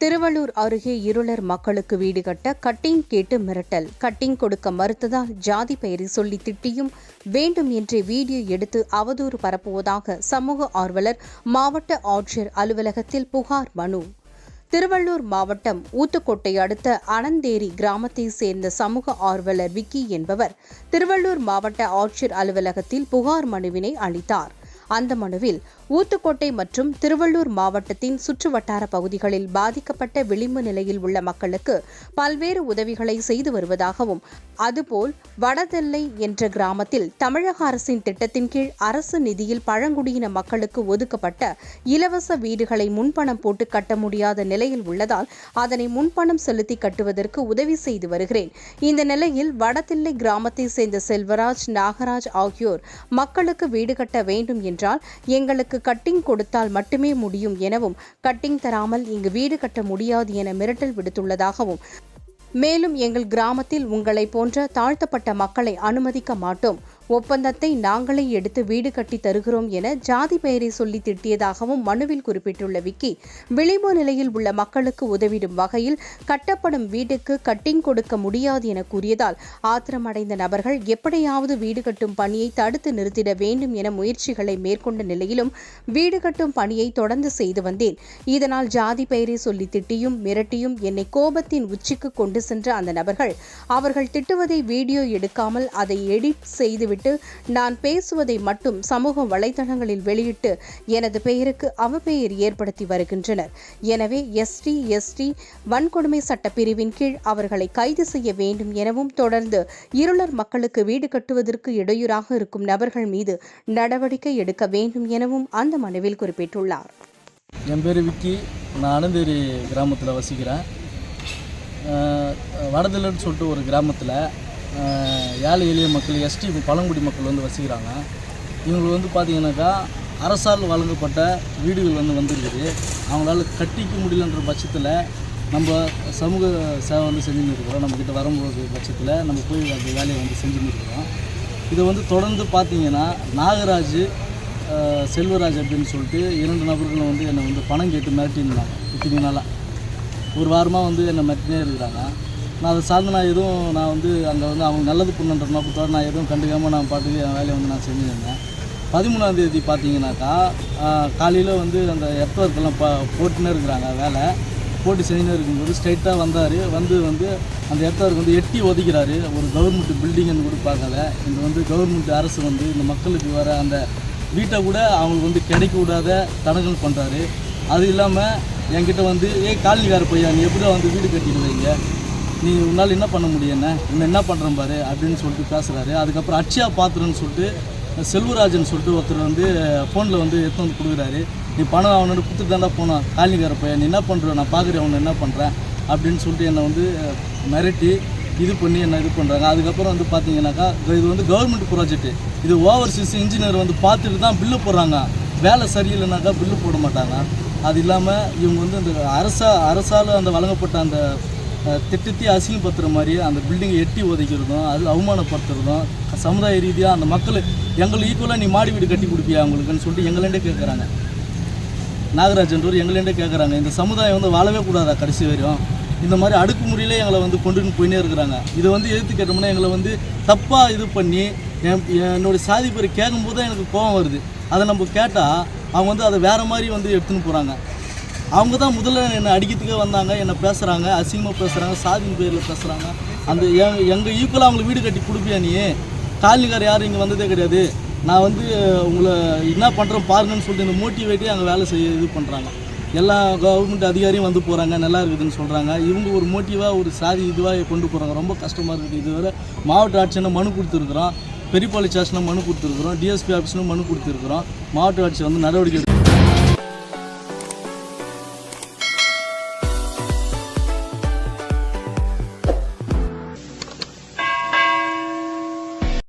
திருவள்ளூர் அருகே இருளர் மக்களுக்கு வீடு கட்ட கட்டிங் கேட்டு மிரட்டல். கட்டிங் கொடுக்க மறுத்ததால் ஜாதி பெயரை சொல்லி திட்டியும் வேண்டும் என்றே வீடியோ எடுத்து அவதூறு பரப்புவதாக சமூக ஆர்வலர் மாவட்ட ஆட்சியர் அலுவலகத்தில் புகார் மனு. திருவள்ளூர் மாவட்டம் ஊத்துக்கோட்டை அடுத்த அனந்தேரி கிராமத்தை சேர்ந்த சமூக ஆர்வலர் விக்கி என்பவர் திருவள்ளூர் மாவட்ட ஆட்சியர் அலுவலகத்தில் புகார் மனுவினை அளித்தார். அந்த மனுவில் ஊத்துக்கோட்டை மற்றும் திருவள்ளூர் மாவட்டத்தின் சுற்றுவட்டார பகுதிகளில் பாதிக்கப்பட்ட விளிம்பு நிலையில் உள்ள மக்களுக்கு பல்வேறு உதவிகளை செய்து வருவதாகவும் அதுபோல் வடதெல்லை என்ற கிராமத்தில் தமிழக அரசின் திட்டத்தின் கீழ் அரசு நிதியில் பழங்குடியின மக்களுக்கு ஒதுக்கப்பட்ட இலவச வீடுகளை முன்பணம் போட்டு கட்ட முடியாத நிலையில் உள்ளதால் அதனை முன்பணம் செலுத்தி கட்டுவதற்கு உதவி செய்து வருகிறேன். இந்த நிலையில் வடதில்லை கிராமத்தை சேர்ந்த செல்வராஜ் நாகராஜ் ஆகியோர் மக்களுக்கு வீடு கட்ட வேண்டும் என்றால் எங்களுக்கு கட்டிங் கொடுத்தால் மட்டுமே முடியும் எனவும் கட்டிங் தராமல் இங்கு வீடு கட்ட முடியாது என மிரட்டல் விடுத்துள்ளதாகவும். மேலும் எங்கள் கிராமத்தில் உங்களை போன்ற தாழ்த்தப்பட்ட மக்களை அனுமதிக்க மாட்டோம். ஒப்பந்தத்தை நாங்களே எடுத்து வீடு கட்டி தருகிறோம் என ஜாதி பெயரை சொல்லி திட்டியதாகவும் மனுவில் குறிப்பிட்டுள்ள விக்கி விளிம்பு நிலையில் உள்ள மக்களுக்கு உதவிடும் வகையில் கட்டப்படும் வீட்டுக்கு கட்டிங் கொடுக்க முடியாது என கூறியதால் ஆத்திரமடைந்த நபர்கள் எப்படியாவது வீடு கட்டும் பணியை தடுத்து நிறுத்திட வேண்டும் என முயற்சிகளை மேற்கொண்ட நிலையிலும் வீடு கட்டும் பணியை தொடர்ந்து செய்து வந்தேன். இதனால் ஜாதி பெயரை சொல்லி திட்டியும் மிரட்டியும் என்னை கோபத்தின் உச்சிக்கு கொண்டு சென்ற அந்த நபர்கள் அவர்கள் திட்டுவதை வீடியோ எடுக்காமல் அதை எடிட் விட்டு நான் பேசுவதை மட்டும் சமூக வலைதளங்களில் வெளியிட்டு எனது பெயருக்கு அவப்பெயர் ஏற்படுத்தி வருகின்றனர். எனவே எஸ்டி எஸ்டி வன்கொடுமை சட்டப்பிரிவின் கீழ் அவர்களை கைது செய்ய வேண்டும் எனவும் தொடர்ந்து இருளர் மக்களுக்கு வீடு கட்டுவதற்கு இடையூறாக இருக்கும் நபர்கள் மீது நடவடிக்கை எடுக்க வேண்டும் எனவும் அந்த மனுவில் குறிப்பிட்டுள்ளார். என் பேர் விக்கி. நான் அனந்தேரி கிராமத்தில் வசிக்கிறேன். அஹ் சொல்லிட்டு ஒரு கிராமத்தில் ஏழை எளிய மக்கள் எஸ்டி பழங்குடி மக்கள் வந்து வசிக்கிறாங்க. இவங்களுக்கு வந்து பார்த்தீங்கன்னாக்கா அரசால் வழங்கப்பட்ட வீடுகள் வந்து வந்திருக்குது. அவங்களால கட்டிக்க முடியலன்ற பட்சத்தில் நம்ம சமூக சேவை வந்து செஞ்சுன்னு இருக்கிறோம். நம்மக்கிட்ட வரும்போது பட்சத்தில் நம்ம போய் அந்த வேலையை வந்து செஞ்சுன்னு இருக்கிறோம். இதை வந்து தொடர்ந்து பார்த்தீங்கன்னா நாகராஜ் செல்வராஜ் அப்படின்னு சொல்லிட்டு இரண்டு நபர்களும் வந்து என்னை வந்து பணம் கேட்டு மிரட்டியிருந்தாங்க. இத்தனை நாளாக ஒரு வாரமாக வந்து என்னை மிரட்டினே இருக்கிறாங்க. நான் அதை சார்ந்து நான் எதுவும் நான் வந்து அங்கே வந்து அவங்க நல்லது பண்ணுன்ற நோக்கத்தோடு நான் எதுவும் கண்டுக்காமல் நான் பாட்டுக்கு என் வேலையை வந்து நான் செஞ்சுருந்தேன். பதிமூணாம் தேதி பார்த்தீங்கன்னாக்கா காலையில் வந்து அந்த எர்த்ஒர்க்கெல்லாம் ப போட்டுனே இருக்கிறாங்க வேலை. போட்டு செஞ்சுனே இருக்கும்போது ஸ்ட்ரைட்டாக வந்தார். வந்து வந்து அந்த எர்த்ஒர்க் வந்து எட்டி ஒதுக்கிறாரு. ஒரு கவர்மெண்ட் பில்டிங்னு கூட பார்க்கல இந்த வந்து கவர்மெண்ட் அரசு வந்து இந்த மக்களுக்கு வர அந்த வீட்டை கூட அவங்களுக்கு வந்து கிடைக்க விடாத தடங்கல் பண்ணுறாரு அது இல்லாமல் என்கிட்ட வந்து ஏ காலனிக்கார பையன் எப்படி வந்து வீடு கட்டிக்கிறீங்க நீ உன்னால் என்ன பண்ண முடியும் என்ன? என்ன பண்ணுறேன் பாரு அப்படின்னு சொல்லிட்டு பேசுகிறாரு அதுக்கப்புறம் அட்சயா பாத்திரன்னு சொல்லிட்டு செல்வராஜன் சொல்லிட்டு ஒருத்தர் வந்து ஃபோனில் வந்து எடுத்து வந்து கொடுக்குறாரு. நீ பணம் அவனோட கொடுத்துட்டு தாண்டா போனான். காலினிக்கார பையன் நீ என்ன பண்ணுற நான் பார்க்குறேன் அவனை என்ன பண்ணுறேன் அப்படின்னு சொல்லிட்டு என்னை வந்து மிரட்டி இது பண்ணி என்ன இது பண்ணுறாங்க அதுக்கப்புறம் வந்து பார்த்தீங்கன்னாக்கா இது வந்து கவர்மெண்ட் ப்ராஜெக்ட் இது ஓவர்சீஸ் இன்ஜினியர் வந்து பார்த்துட்டு தான் பில்லு போடுறாங்க. வேலை சரியில்லைனாக்கா பில்லு போட மாட்டாங்க. அது இல்லாமல் இவங்க வந்து அந்த அரசா அரசால் அந்த வழங்கப்பட்ட அந்த திட்டத்தையும் அசிங்கப்படுத்துகிற மாதிரி அந்த பில்டிங்கை எட்டி உதைக்கிறதும் அது அவமானப்படுத்துறதும் சமுதாய ரீதியாக அந்த மக்கள் எங்களுக்கு ஈக்குவலாக நீ மாடி வீடு கட்டி கொடுப்பியா அவங்களுக்குன்னு சொல்லிட்டு எங்களேண்டே கேட்குறாங்க நாகராஜன்றவர் எங்களேண்டே கேட்குறாங்க இந்த சமுதாயம் வந்து வாழவே கூடாதா கடைசி வரையும்? இந்த மாதிரி அடுக்குமுறையில் எங்களை வந்து கொண்டுன்னு போயினே இருக்கிறாங்க. இதை வந்து எதிர்த்து கேட்டோம்னா எங்களை வந்து தப்பாக இது பண்ணி என் என்னுடைய சாதி பேர் கேட்கும்போது தான் எனக்கு கோபம் வருது. அதை நம்ம கேட்டால் அவங்க வந்து அதை வேறு மாதிரி வந்து எடுத்துன்னு போகிறாங்க அவங்க தான் முதல்ல என்னை அடிக்கிறதுக்கே வந்தாங்க என்னை பேசுகிறாங்க அசிங்கமாக பேசுகிறாங்க சாதியின் பேரில் பேசுகிறாங்க அந்த எங்கள் ஈக்குவலாக அவங்களுக்கு வீடு கட்டி கொடுப்பியா நீ? காலனிக்கார் யாரும் இங்கே வந்ததே கிடையாது. நான் வந்து உங்களை என்ன பண்ணுறோம் பாருங்கன்னு சொல்லிட்டு இந்த மோட்டிவேட்டே அங்கே வேலை செய்ய இது பண்ணுறாங்க எல்லா கவர்மெண்ட் அதிகாரியும் வந்து போகிறாங்க நல்லா இருக்குதுன்னு சொல்கிறாங்க இவங்க ஒரு மோட்டிவாக ஒரு சாதி இதுவாக கொண்டு போகிறாங்க ரொம்ப கஷ்டமாக இருக்குது. இதுவரை மாவட்ட ஆட்சியனை மனு கொடுத்துருக்குறோம். பெரியபாளைய ஸ்டேஷனில் மனு கொடுத்துருக்குறோம். டிஎஸ்பி ஆஃபீஸ்னு மனு கொடுத்துருக்குறோம். மாவட்ட ஆட்சி வந்து நடவடிக்கை